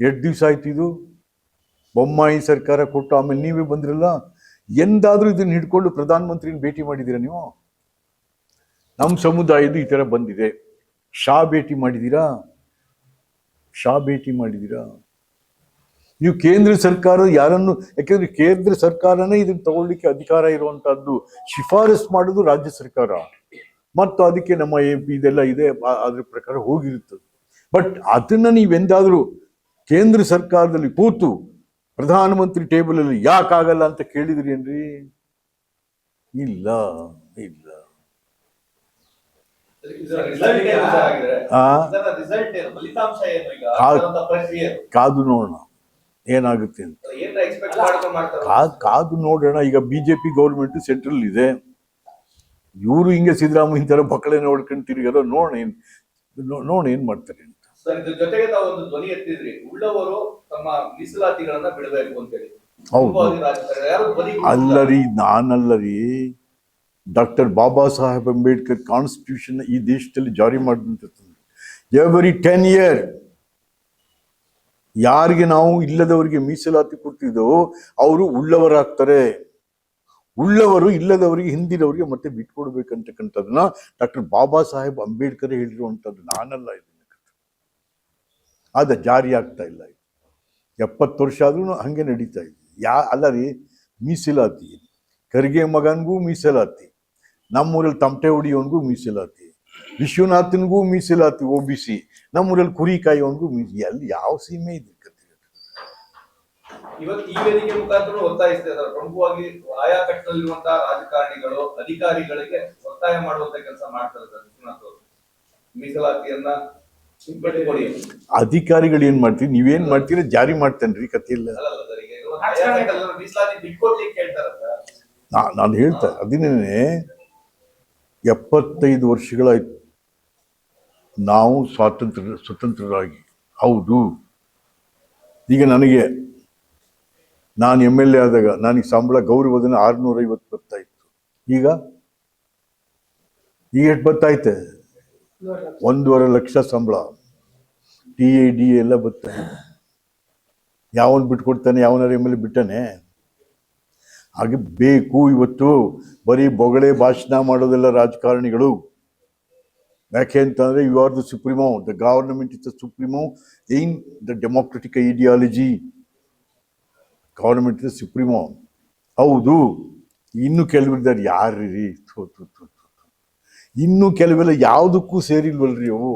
ಎರಡು ದಿವಸ ಆಯ್ತು ಇದು? ಬೊಮ್ಮಾಯಿ ಸರ್ಕಾರ ಕೊಟ್ಟು ಆಮೇಲೆ ನೀವೇ ಬಂದಿರಲ್ಲ? ಎಂದಾದರೂ ಇದನ್ನ ಹಿಡ್ಕೊಂಡು ಪ್ರಧಾನಮಂತ್ರಿನ ಭೇಟಿ ಮಾಡಿದ್ದೀರಾ ನೀವು? ನಮ್ಮ ಸಮುದಾಯದ ಈ ಥರ ಬಂದಿದೆ. ಶಾ ಭೇಟಿ ಮಾಡಿದ್ದೀರಾ ಶಾ ಭೇಟಿ ಮಾಡಿದ್ದೀರಾ ನೀವು ಕೇಂದ್ರ ಸರ್ಕಾರ ಯಾರನ್ನು ಯಾಕೆಂದ್ರೆ ಕೇಂದ್ರ ಸರ್ಕಾರನೇ ಇದನ್ನು ತಗೊಳ್ಳಿಕ್ಕೆ ಅಧಿಕಾರ ಇರುವಂತಹದ್ದು ಶಿಫಾರಸು ಮಾಡೋದು ರಾಜ್ಯ ಸರ್ಕಾರ. ಮತ್ತು ಅದಕ್ಕೆ ನಮ್ಮ ಎ ಪಿ ಇದೆಲ್ಲ ಇದೆ ಅದ್ರ ಪ್ರಕಾರ ಹೋಗಿರುತ್ತದೆ. ಬಟ್ ಅದನ್ನ ನೀವೆಂದಾದರೂ ಕೇಂದ್ರ ಸರ್ಕಾರದಲ್ಲಿ ಕೂತು ಪ್ರಧಾನಮಂತ್ರಿ ಟೇಬಲ್ ಅಲ್ಲಿ ಯಾಕಾಗಲ್ಲ ಅಂತ ಕೇಳಿದ್ರಿ ಏನ್ರಿ? ಇಲ್ಲ ಇಲ್ಲ? ಕಾದು ನೋಡೋಣ. ಏನಾಗುತ್ತೆ ಅಂತ. ಕಾದ್ ನೋಡೋಣ ಈಗ ಬಿಜೆಪಿ ಗೌರ್ಮೆಂಟ್ ಸೆಂಟ್ರಲ್ ಇದೆ ಇವರು ಹಿಂಗೆ ಸಿದ್ದರಾಮಯ್ಯ ಥರ ಮಕ್ಕಳೇ ನೋಡ್ಕೊಂಡು ತಿರುಗಾರೋ ನೋಡೋಣ ಏನು ನೋ- ನೋಡೋಣ ಏನು ಮಾಡ್ತಾರೆ ಅಂತ. ಜೊತೆಗೆ ತಾವು ಒಂದು ಧ್ವನಿ ಎತ್ತಿದ್ರಿ. ಉಳ್ಳವರು ತಮ್ಮ ಮೀಸಲಾತಿಗಳನ್ನ ಬಿಡಬೇಕು ಅಂತೇಳಿ. ಹೌದು. ಅಲ್ಲರಿ ನಾನಲ್ಲರಿ. ಡಾಕ್ಟರ್ ಬಾಬಾ ಸಾಹೇಬ್ ಅಂಬೇಡ್ಕರ್ ಕಾನ್ಸ್ಟಿಟ್ಯೂಷನ್ ಈ ದೇಶದಲ್ಲಿ ಜಾರಿ ಮಾಡಿದಂತ ಎವರಿ ಟೆನ್ ಇಯರ್ ಯಾರಿಗೆ ನಾವು ಇಲ್ಲದವರಿಗೆ ಮೀಸಲಾತಿ ಕೊಡ್ತಿದ್ದೋ ಅವರು ಉಳ್ಳವರಾಗ್ತಾರೆ. ಉಳ್ಳವರು ಇಲ್ಲದವರಿಗೆ, ಹಿಂದಿನವರಿಗೆ ಮತ್ತೆ ಬಿಟ್ಕೊಡ್ಬೇಕಂತಕ್ಕಂಥದ್ದನ್ನ ಡಾಕ್ಟರ್ ಬಾಬಾ ಸಾಹೇಬ್ ಅಂಬೇಡ್ಕರ್ ಹೇಳಿರುವಂಥದ್ದು ನಾನಲ್ಲ ಇದನ್ನ ಆದ ಜಾರಿ ಆಗ್ತಾ ಇಲ್ಲ ಇದು. ಎಪ್ಪತ್ತು ವರ್ಷ ಆದ್ರೂ ಹಂಗೆ ನಡೀತಾ ಇದೆ. ಯಾ, ಅಲ್ಲ ರೀ, ಮೀಸಲಾತಿ. ಕರಿಗೆ ಮಗನಿಗೂ ಮೀಸಲಾತಿ. ನಮ್ಮೂರಲ್ಲಿ ತಮಟೆ ಹೊಡಿಯೋನ್ಗೂ ಮೀಸಲಾತಿ. ವಿಶ್ವನಾಥನ್ಗೂ ಮೀಸಲಾತಿ ಓ ಬಿ ಸಿ. ನಮ್ಮೂರಲ್ಲಿ ಕುರಿ ಕಾಯೋನ್ಗೂ ಮೀಸಿ ಅಲ್ಲಿ ಯಾವ ಸೀಮೆ ಇದೆ? ಇವತ್ತು ಈ ವೇದಿಕೆ ಮುಖಾಂತರ ಒತ್ತಾಯಿಸ್ತಾ ಇದ್ದಾರೆ. ಪ್ರಮುಖವಾಗಿ ಆಯಾ ಕಟ್ಟದಲ್ಲಿರುವಂತಹ ರಾಜಕಾರಣಿಗಳು ಅಧಿಕಾರಿಗಳಿಗೆ ಒತ್ತಾಯ ಮಾಡುವಂತ ಕೆಲಸ ಮಾಡ್ತಾರೆ ಸರ್ ವಿಶ್ವನಾಥ್ ಅವರು. ಮೀಸಲಾತಿಯನ್ನ ಅಧಿಕಾರಿಗಳು ಏನ್ ಮಾಡ್ತೀರಿ? ನೀವೇನ್ ಮಾಡ್ತೀರಾ? ಜಾರಿ ಮಾಡ್ತೇನ್ರಿ ಕಥೆ ಇಲ್ಲ. ನಾನು ಹೇಳ್ತಾ ಅದನ್ನೇ ಎಪ್ಪತ್ತೈದು ವರ್ಷಗಳಾಯ್ತು. ನಾವು ಸ್ವಾತಂತ್ರ್ಯ ಸ್ವತಂತ್ರರಾಗಿ. ಹೌದು. ಈಗ ನನಗೆ, ನಾನು ಎಂ ಎಲ್ ಎ ಆದಾಗ ನನಗೆ ಸಂಬಳ ಗೌರವಧನ ಆರುನೂರೈವತ್ತು ಬರ್ತಾಯಿತ್ತು. ಈಗ? ಈಗ ಎಷ್ಟು ಬರ್ತಾಯ್ತೆ ಒಂದೂವರೆ ಲಕ್ಷ ಸಂಬಳ. ಟಿ ಎ, ಡಿ ಎಲ್ಲ ಬರ್ತಾನೆ ಯಾವನ್ ಬಿಟ್ಕೊಡ್ತಾನೆ, ಯಾವನಾರು ಎಂ ಎಲ್ ಎ ಬಿಟ್ಟಾನೆ? ಹಾಗೆ ಬೇಕು ಇವತ್ತು. ಬರೀ ಬೊಗಳೆ ಭಾಷಣ ಮಾಡೋದೆಲ್ಲ ರಾಜಕಾರಣಿಗಳು. ಯಾಕೆ ಅಂತಂದರೆ you are the supremo the government is the supremo in the democratic ideology government is supremo ಹೌದು. ಇನ್ನು ಕೆಲವರಿದ್ದಾರೆ ಯಾರ್ರಿ? ಥು, ಥು, ಥು, ಇನ್ನೂ. ಇನ್ನು ಕೆಲವೆಲ್ಲ ಯಾವುದಕ್ಕೂ ಸೇರಿಲ್ವಲ್ರಿ ಅವು.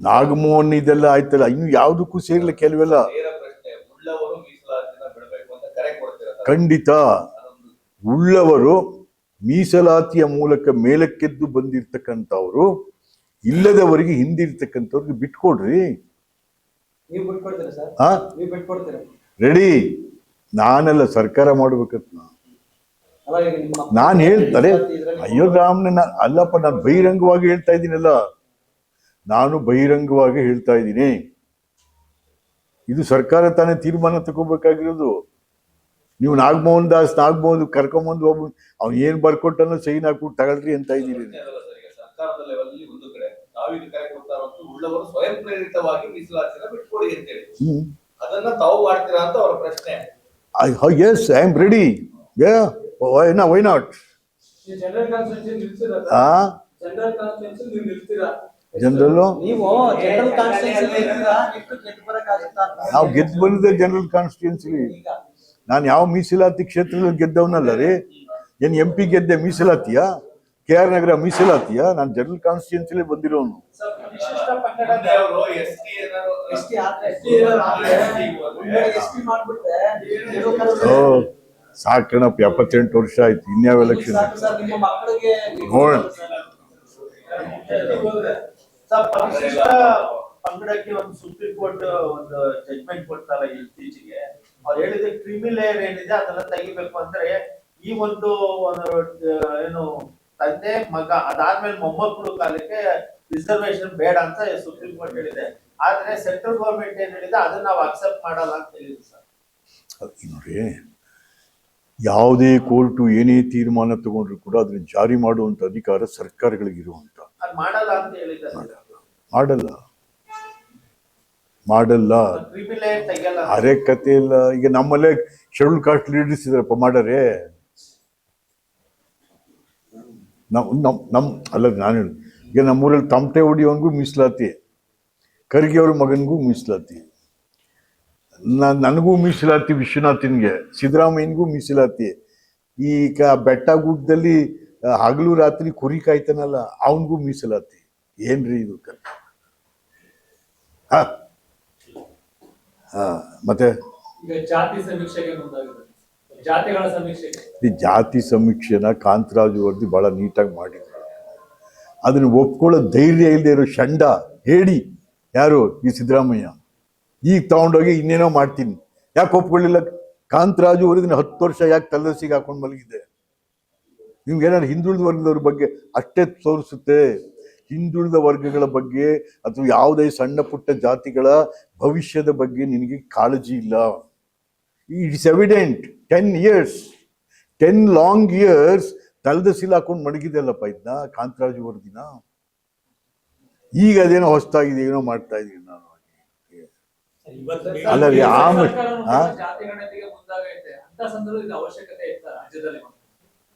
ನಾಗಮೋಹನ್ ಇದೆಲ್ಲ ಆಯ್ತಲ್ಲ ಇನ್ನು ಯಾವುದಕ್ಕೂ ಸೇರಿಲ್ಲ ಕೆಲವೆಲ್ಲ. ಖಂಡಿತ. ಉಳ್ಳವರು ಮೀಸಲಾತಿಯ ಮೂಲಕ ಮೇಲಕ್ಕೆದ್ದು ಬಂದಿರ್ತಕ್ಕಂಥವ್ರು ಇಲ್ಲದವರಿಗೆ ಹಿಂದಿರ್ತಕ್ಕಂಥವ್ರಿಗೆ ಬಿಟ್ಕೊಡ್ರಿ. ಹಾ? ರೆಡಿ. ನಾನೆಲ್ಲ ಸರ್ಕಾರ ಮಾಡ್ಬೇಕಂತ ನಾನು ಹೇಳ್ತಾರೆ ಅಯ್ಯೋ ರಾಮನ ಅಲ್ಲಪ್ಪ ನಾನು ಬಹಿರಂಗವಾಗಿ ಹೇಳ್ತಾ ಇದ್ದೀನಲ್ಲ. ನಾನು ಬಹಿರಂಗವಾಗಿ ಹೇಳ್ತಾ ಇದ್ದೀನಿ. ಇದು ಸರ್ಕಾರ ತಾನೇ ತೀರ್ಮಾನ ತಗೋಬೇಕಾಗಿರೋದು. ನೀವು ನಾಗಮೋಹನ್ ದಾಸ್ ನಾಗಮೋಹನ್ ಕರ್ಕೊಂಬಂದು ಹೋಗಿ ಅವ್ನು ಏನು ಬರ್ಕೊಟ್ಟನೋ ಸೈನ್ ಹಾಕ್ಬಿಟ್ಟು ತಗೊಳ್ರಿ ಅಂತ ಪ್ರಶ್ನೆ. Yes I am ready yeah why ನಾ ವೈ ನಾಟ್ ಜನರಲ್ಲು? ನೀವು ಜನರಲ್ ಕಾನ್ಸ್ಟಿಟ್ಯೂನ್ಸಿ ಎಷ್ಟು ಗೆದ್ದು ಬಂದಿದ್ದೆ ಜನರಲ್ ಕಾನ್ಸ್ಟಿಟ್ಯೂನ್ಸಿ ನಾನು ಯಾವ ಮೀಸಲಾತಿ ಕ್ಷೇತ್ರದಲ್ಲಿ ಗೆದ್ದವನಲ್ಲ ರೀ? ಏನು ಎಂ ಪಿ ಗೆದ್ದೆ ಮೀಸಲಾತಿಯಾ? ಕೆ ಆರ್ ನಗರ ಮೀಸಲಾತಿಯಾ? ನಾನು ಜನರಲ್ ಕಾನ್ಸ್ಟಿಟ್ಯೂನ್ಸಿಲಿ ಬಂದಿರೋನು. ಸಾಕಣಪ್ಪ ಎಪ್ಪತ್ತೆಂಟು ವರ್ಷ ಆಯ್ತು ಇನ್ಯಾವ ಎಲೆಕ್ಷನ್ ಸಾಕು ಪಂಗಡಕ್ಕೆ ಒಂದು ಸುಪ್ರೀಂ ಕೋರ್ಟ್ ಒಂದು ಜಜ್ಮೆಂಟ್ ಕೊಡ್ತಾರ ಇತ್ತೀಚೆಗೆ. ಅವ್ರು ಹೇಳಿದ್ರೆ ಕ್ರಿಮಿ ಲೇಯರ್ ಏನಿದೆ ಅದನ್ನ ತೆಗಿಬೇಕು ಅಂದ್ರೆ ಈ ಒಂದು ಏನು ತಂದೆ ಮಗ ಅದಾದ್ಮೇಲೆ ಮೊಮ್ಮಕ್ಕಳು ಕಾಲಕ್ಕೆ ರಿಸರ್ವೇಶನ್ ಬೇಡ ಅಂತ ಸುಪ್ರೀಂ ಕೋರ್ಟ್ ಹೇಳಿದೆ. ಆದ್ರೆ ಸೆಂಟ್ರಲ್ ಗೌರ್ಮೆಂಟ್ ಏನ್ ಹೇಳಿದೆ ಅದನ್ನ ನಾವು ಅಕ್ಸೆಪ್ಟ್ ಮಾಡಲ್ಲ ಅಂತ ಹೇಳಿದ್ರು ಸರ್. ನೋಡ್ರಿ ನೋಡಿ ಯಾವುದೇ ಕೋರ್ಟು ಏನೇ ತೀರ್ಮಾನ ತಗೊಂಡ್ರು ಕೂಡ ಅದನ್ನ ಜಾರಿ ಮಾಡುವಂತ ಅಧಿಕಾರ ಸರ್ಕಾರಗಳಿಗೆ ಇರುವಂತ ಮಾಡಲ್ಲ ಅಂತ ಹೇಳಿದ್ದಾರೆ. ಮಾಡಲ್ಲ. ಮಾಡಲ್ಲ. ಅರೆ ಕತೆ ಇಲ್ಲ. ಈಗ ನಮ್ಮಲ್ಲೇ ಶೆಡ್ಯೂಲ್ ಕಾಸ್ಟ್ ಲೀಡರ್ಸ್ ಇದ್ರಪ್ಪ ಮಾಡರೆ ನಮ್ಮ ನಮ್ಮ ನಮ್ಮ ಅಲ್ಲ ನಾನು ಹೇಳಿ ಈಗ ನಮ್ಮೂರಲ್ಲಿ ತಮಟೆ ಹೊಡಿಯೋನ್ಗೂ ಮೀಸಲಾತಿ. ಖರ್ಗೆ ಅವ್ರ ಮಗನಿಗೂ ಮೀಸಲಾತಿ. ನನಗೂ ಮೀಸಲಾತಿ ವಿಶ್ವನಾಥನ್ಗೆ ಸಿದ್ದರಾಮಯ್ಯನಿಗೂ ಮೀಸಲಾತಿ. ಈಗ ಬೆಟ್ಟ ಗುಡ್ಡದಲ್ಲಿ ಹಗಲು ರಾತ್ರಿ ಕುರಿ ಕಾಯ್ತಾನಲ್ಲ ಅವನಿಗೂ ಮೀಸಲಾತಿ. ಏನ್ರಿ ಇದು? ಹಾ? ಮತ್ತೆ? ಈ ಜಾತಿ ಸಮೀಕ್ಷೆನ ಕಾಂತರಾಜು ವರದಿ ಬಹಳ ನೀಟಾಗಿ ಮಾಡಿದ್ರು. ಅದನ್ನು ಒಪ್ಕೊಳ್ಳೋ ಧೈರ್ಯ ಇಲ್ಲದೆ ಇರೋ ಶಂಡ ಹೇಳಿ. ಯಾರು? ಈ ಸಿದ್ದರಾಮಯ್ಯ. ಈಗ ತಗೊಂಡೋಗಿ ಇನ್ನೇನೋ ಮಾಡ್ತೀನಿ. ಯಾಕೆ ಒಪ್ಕೊಳ್ಳಿಲ್ಲ? ಕಾಂತರಾಜು ವರದಿನ ಹತ್ತು ವರ್ಷ ಯಾಕೆ ತಲೆಸಿಗೆ ಹಾಕೊಂಡು ಮಲಗಿದೆ ನಿಮ್ಗೆ ಏನಾದ್ರು ಹಿಂದುಳಿದ ವರ್ಗದವ್ರ ಬಗ್ಗೆ ಅಷ್ಟೇ ತೋರಿಸುತ್ತೆ. ಹಿಂದುಳಿದ ವರ್ಗಗಳ ಬಗ್ಗೆ ಅಥವಾ ಯಾವುದೇ ಸಣ್ಣ ಪುಟ್ಟ ಜಾತಿಗಳ ಭವಿಷ್ಯದ ಬಗ್ಗೆ ನಿನಗೆ ಕಾಳಜಿ ಇಲ್ಲ. It's evident ten years ten long years ತಲೆದ ಸಿಲ್ ಹಾಕೊಂಡು ಮಡಗಿದೆಯಲ್ಲಪ್ಪ ಇದನ್ನ ಕಾಂತರಾಜು ವರದಿನ ಈಗ ಅದೇನೋ ಹೊಸ್ತಾಗಿದೆ ಏನೋ ಮಾಡ್ತಾ ಇದೀನಿ ನಾನು ಅಲ್ಲ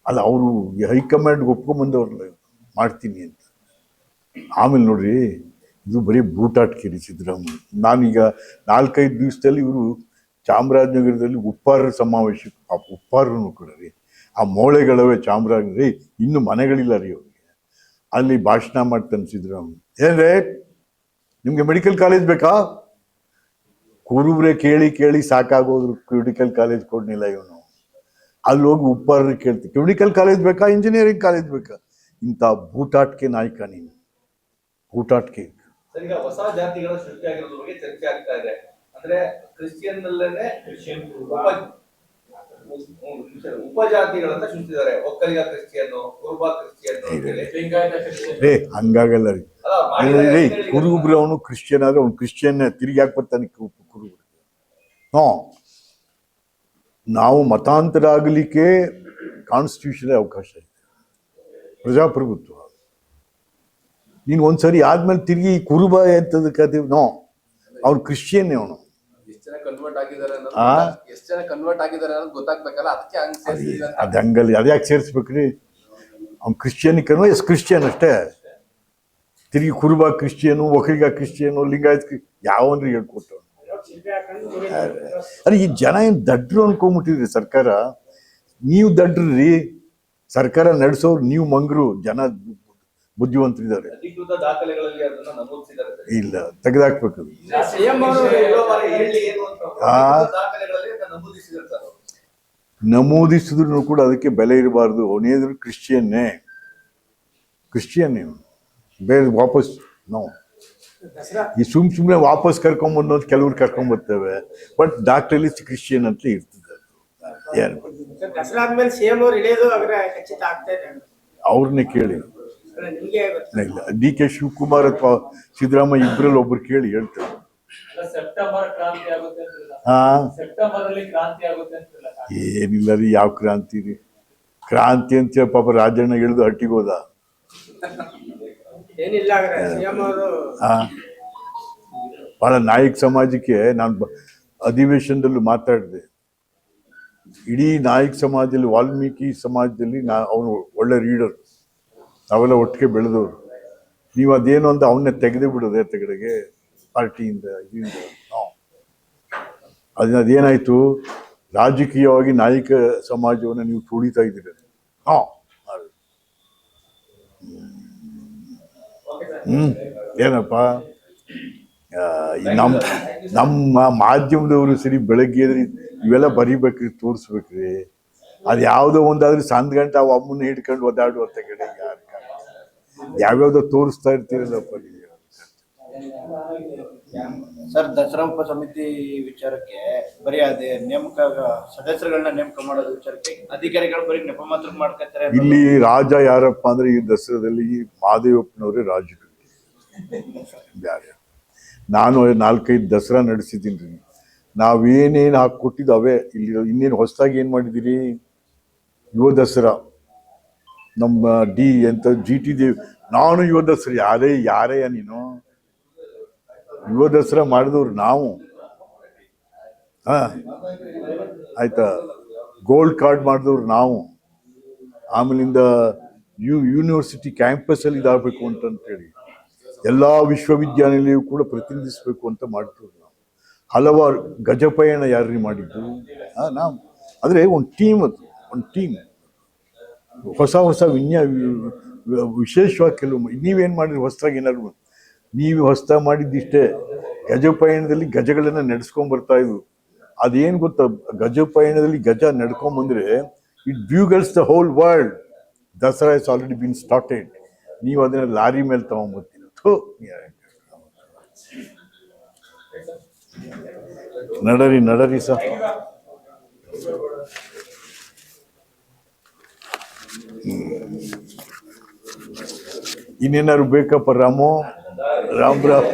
ಅಲ್ಲ ಅವರು ಹೈಕಮಾಂಡ್ಗೆ ಒಪ್ಕೊಂಬಂದವ್ರಲ್ಲ ಮಾಡ್ತೀನಿ ಅಂತ. ಆಮೇಲೆ ನೋಡ್ರಿ, ಇದು ಬರೀ ಬೂಟಾಟ್ಕಿರಿ ಸಿದ್ದರಾಮಯ್ಯ. ನಾನೀಗ ನಾಲ್ಕೈದು ದಿವಸದಲ್ಲಿ ಇವರು ಚಾಮರಾಜನಗರದಲ್ಲಿ ಉಪ್ಪಾರರ ಸಮಾವೇಶ ಪಾಪ ಉಪ್ಪಾರನು ಕೂಡ ರೀ, ಆ ಮೋಳೆಗಳವೇ ಚಾಮರಾಜನಗರ ಇನ್ನು ಮನೆಗಳಿಲ್ಲ ರೀ ಅವ್ರಿಗೆ. ಅಲ್ಲಿ ಭಾಷಣ ಮಾಡ್ತಾನೆ ಸಿದ್ದರಾಮಯ್ಯ. ಏನ್ರೆ ನಿಮಗೆ ಮೆಡಿಕಲ್ ಕಾಲೇಜ್ ಬೇಕಾ? ಕುರುಬ್ರೆ ಕೇಳಿ ಕೇಳಿ ಸಾಕಾಗೋದ್ರು ಕ್ರಿಟಿಕಲ್ ಕಾಲೇಜ್ ಕೊಡ್ನಿಲ್ಲ ಇವನು. ಅಲ್ಲಿ ಹೋಗಿ ಉಪ್ಪಾರ ಕೇಳ್ತೀವಿ ಕ್ರಿಟಿಕಲ್ ಕಾಲೇಜ್ ಬೇಕಾ, ಇಂಜಿನಿಯರಿಂಗ್ ಕಾಲೇಜ್ ಬೇಕಾ? ಇಂಥ ಬೂಟಾಟ್ಕೆ ನಾಯಕ ನೀನು. ಬೂಟಾಟ್ಕೆ ಸರ್, ಈಗ ಹೊಸ ಜಾತಿಗಳ ಸೃಷ್ಟಿಯಾಗಿರೋದ್ರ ಬಗ್ಗೆ ಚರ್ಚೆ ಆಗ್ತಾ ಇದೆ. ಅಂದ್ರೆ ಕ್ರಿಶ್ಚಿಯನ್ ನಲ್ಲೇನೆ ಉಪಜಾತಿಗಳನ್ನ ಸೃಷ್ಟಿಸಿದ್ದಾರೆ ಒಕ್ಕಲಿಗ ಕ್ರಿಶ್ಚಿಯನ್ ಕುರುಬ ಕ್ರಿಶ್ಚಿಯನ್ ರೇ ಹಂಗಾಗಲ್ಲ ರೀ. ರೇ ಕುರುಬ್ರು ಅವನು ಕ್ರಿಶ್ಚಿಯನ್ ಆದ್ರೆ ಅವ್ನು ಕ್ರಿಶ್ಚಿಯನ್ ತಿರುಗಿ ಹಾಕಿ ಬರ್ತಾನೆ ಕುರುಬ್ರು ಹ್ಞೂ. ನಾವು ಮತಾಂತರ ಆಗಲಿಕ್ಕೆ ಕಾನ್ಸ್ಟಿಟ್ಯೂಷನ್ ಅವಕಾಶ ಇದೆ. ಪ್ರಜಾಪ್ರಭುತ್ವ. ನೀನು ಒಂದ್ಸರಿ ಆದ್ಮೇಲೆ ತಿರುಗಿ ಕುರುಬ ಅಂತದಕ್ಕೆ ನೋ. ಅವ್ನು. ಕ್ರಿಶ್ಚಿಯನ್ ಅವನು. ಅದು ಹಂಗಲ್ಲಿ ಅದು ಯಾಕೆ ಸೇರಿಸ್ಬೇಕ್ರಿ? ಅವ್ನು ಕ್ರಿಶ್ಚಿಯನಿಕನು ಎಸ್ ಕ್ರಿಶ್ಚಿಯನ್ ಅಷ್ಟೇ. ತಿರುಗಿ ಕುರುಬ ಕ್ರಿಶ್ಚಿಯನು ಒಕರಿಗ ಕ್ರಿಶ್ಚಿಯನು ಲಿಂಗಾಯತ್ ಯಾವ ಯಾವನ್ರಿ ಹೇಳ್ಕೊಟ್ಟು ಅರೆ ಈ ಜನ ಏನು ದಡ್ರು ಅನ್ಕೊಂಬಿಟ್ಟಿದ್ರಿ ಸರ್ಕಾರ? ನೀವು ದಡ್ರಿ ಸರ್ಕಾರ ನಡೆಸೋರು ನೀವು ಮಂಗರು ಜನ ಬುದ್ಧಿವಂತರಿದ್ದಾರೆ. ಇಲ್ಲ ತೆಗೆದಾಕ್ಬೇಕು. ನಮೂದಿಸಿದ್ರು ಕೂಡ ಅದಕ್ಕೆ ಬೆಲೆ ಇರಬಾರ್ದು. ಅವನೇದ್ರು ಕ್ರಿಶ್ಚಿಯನ್ನೇ. ಕ್ರಿಶ್ಚಿಯನ್ನೇ ಅವ್ನು. ಬೇರೆ ವಾಪಸ್ ನಾವು ಈ ಸುಮ್ ಸುಮ್ಮನೆ ವಾಪಸ್ ಕರ್ಕೊಂಬಂದು ಕೆಲವ್ರು ಕರ್ಕೊಂಬರ್ತೇವೆ. ಬಟ್ ಡಾಕ್ಟ್ರಲ್ಲಿ ಕ್ರಿಶ್ಚಿಯನ್ ಅಂತ ಇರ್ತದೆ. ಏನು ಅವ್ರನ್ನೇ ಕೇಳಿ. ಇಲ್ಲ ಡಿ ಕೆ ಶಿವಕುಮಾರ್ ಅಥವಾ ಸಿದ್ದರಾಮಯ್ಯ ಇಬ್ಬರಲ್ಲಿ ಒಬ್ರು ಕೇಳಿ ಹೇಳ್ತಾರೆ. ಸೆಪ್ಟೆಂಬರ್ ಕ್ರಾಂತಿ ಆಗುತ್ತೆ ಅಂತಿಲ್ಲ ಹಾ. ಸೆಪ್ಟೆಂಬರ್ ಅಲ್ಲಿ ಕ್ರಾಂತಿ ಆಗುತ್ತೆ ಅಂತಿಲ್ಲ ಏನಿಲ್ಲ ರೀ ಯಾವ ಕ್ರಾಂತಿ ರೀ? ಕ್ರಾಂತಿ ಅಂತ ಪಾಪ ರಾಜಣ್ಣ ಹೇಳಿದು ಹಟ್ಟಿಗೆ ಹೋದ. ಏನಿಲ್ಲ ಆಗ್ರೆ ಸಿಎಂ ಅವರು ಆ, ಬಹಳ ನಾಯಕ ಸಮಾಜಕ್ಕೆ ನಾನು ಬ- ಅಧಿವೇಶನದಲ್ಲೂ ಮಾತಾಡಿದೆ. ಇಡೀ ನಾಯಕ ಸಮಾಜದಲ್ಲಿ ವಾಲ್ಮೀಕಿ ಸಮಾಜದಲ್ಲಿ ನಾ ಅವನು ಒಳ್ಳೆ ರೀಡರ್ ನಾವೆಲ್ಲ ಒಟ್ಟಿಗೆ ಬೆಳೆದವರು ನೀವು ಅದೇನು ಅಂತ ಅವನ್ನೇ ತೆಗೆದು ಬಿಡೋದು ತೆಗಡೆಗೆ ಪಾರ್ಟಿಯಿಂದ ಇದರಿಂದ ಅದನ್ನ ಅದೇನಾಯಿತು? ರಾಜಕೀಯವಾಗಿ ನಾಯಕ ಸಮಾಜವನ್ನು ನೀವು ತುಳಿತಾ ಇದ್ದೀರ. ಹಾಂ. ಹ್ಞೂ ಏನಪ್ಪ? ನಮ್ಮ ನಮ್ಮ ಮಾಧ್ಯಮದವರು ಸರಿ ಬೆಳಗ್ಗೆ ಇವೆಲ್ಲ ಬರಿಬೇಕ್ರಿ, ತೋರಿಸ್ಬೇಕ್ರಿ. ಅದು ಯಾವುದೋ ಒಂದಾದ್ರೆ ಸಂದ್ ಗಂಟೆ ಅವು ಅಮ್ಮನ್ನ ಹಿಡ್ಕೊಂಡು ಒದ್ದಾಡುವಂಥ ಕಡೆ ಯಾರು ಯಾವ್ಯಾವ್ದೋ ತೋರಿಸ್ತಾ ಇರ್ತೀರಲ್ಲಪ್ಪ ನೀವು ಸರ್ ದಸರಾ ಉಪ ಸಮಿತಿ ವಿಚಾರಕ್ಕೆ ಬರೀ ಅದೇ ನೇಮಕ ಸದಸ್ಯರುಗಳನ್ನ ನೇಮಕ ಮಾಡೋದು ವಿಚಾರಕ್ಕೆ ಅಧಿಕಾರಿಗಳು ಬರೀ ನೆಪ ಮಾತ್ರ ಮಾಡ್ಕೊತಾರೆ ಇಲ್ಲಿ ರಾಜ ಯಾರಪ್ಪ ಅಂದ್ರೆ ಈ ದಸರಾದಲ್ಲಿ ಮಾದೇವಪ್ಪನವರೇ ರಾಜರು. ಬ್ಯಾರೆ. ನಾನು ನಾಲ್ಕೈದು ದಸರಾ ನಡೆಸಿದ್ದೀನಿ. ರೀ ಹಾಕಿ ಕೊಟ್ಟಿದ್ದು ಅವೇ ಇಲ್ಲಿ ಇನ್ನೇನು ಹೊಸದಾಗಿ ಏನು ಮಾಡಿದ್ದೀರಿ? ಯುವ ದಸರಾ. ನಮ್ಮ ಡಿ ಅಂತ ಜಿ ಟಿ ದೇವ್, ನಾನು ಯುವ ದಸರಾ ಯಾರೇ ಯಾರೇ ನೀನು. ಯುವ ದಸರಾ ಮಾಡಿದವ್ರು ನಾವು. ಹಾಂ. ಆಯ್ತಾ? ಗೋಲ್ಡ್ ಕಾರ್ಡ್ ಮಾಡಿದವ್ರು ನಾವು. ಆಮೇಲಿಂದ ಯು ಯೂನಿವರ್ಸಿಟಿ ಕ್ಯಾಂಪಸಲ್ಲಿ ಇದಾಗಬೇಕು ಅಂತಂತೇಳಿ. ಎಲ್ಲ ವಿಶ್ವವಿದ್ಯಾನಿಲಯವು ಕೂಡ ಪ್ರತಿನಿಧಿಸಬೇಕು ಅಂತ ಮಾಡ್ತೀವಿ ನಾವು. ಹಲವಾರು ಗಜಪಯಣ ಯಾರ್ರಿ ಮಾಡಿದ್ದು? ನಾವು. ಅಂದರೆ ಒಂದು ಟೀಮ್ ಅದು, ಒಂದು ಟೀಮ್ ಹೊಸ ಹೊಸ ವಿನ್ಯ ವಿಶೇಷವಾಗಿ ಕೆಲವು ನೀವೇನು ಮಾಡಿದ್ರಿ ಹೊಸದಾಗಿ ಏನಾದ್ರು? ನೀವು ಹೊಸದಾಗಿ ಮಾಡಿದ್ದಿಷ್ಟೇ. ಗಜಪಯಣದಲ್ಲಿ ಗಜಗಳನ್ನು ನಡೆಸ್ಕೊಂಡ್ ಬರ್ತಾ ಇದ್ವು. ಅದೇನು ಗೊತ್ತಾ? ಗಜಪಯಣದಲ್ಲಿ ಗಜ ನಡ್ಕೊಂಬಂದ್ರೆ it bugles the whole world Dasara is already been started ನೀವು ಅದನ್ನ ಲಾರಿ ಮೇಲೆ ತಗೊಂಡ್ಬರ್ತೀರ ಥು, ನಡರಿ ನಡರಿ ಸರ್. ಇನ್ನೇನಾದ್ರು ಬೇಕಪ್ಪ ರಾಮು? ರಾಮ್ ರಾಮ್.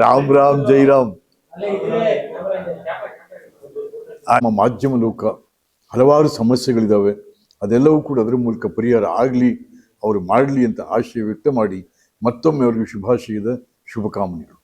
ರಾಮ್ ರಾಮ್, ಜೈ ರಾಮ್. ನಮ್ಮ ಮಾಧ್ಯಮ ಲೋಕ ಹಲವಾರು ಸಮಸ್ಯೆಗಳಿದ್ದಾವೆ ಅದೆಲ್ಲವೂ ಕೂಡ ಅದರ ಮೂಲಕ ಪರಿಹಾರ ಆಗಲಿ, ಅವರು ಮಾಡಲಿ ಅಂತ ಆಶಯ ವ್ಯಕ್ತ ಮಾಡಿ ಮತ್ತೊಮ್ಮೆ ಅವರಿಗೆ ಶುಭಾಶಯದ ಶುಭಕಾಮನೆಗಳು.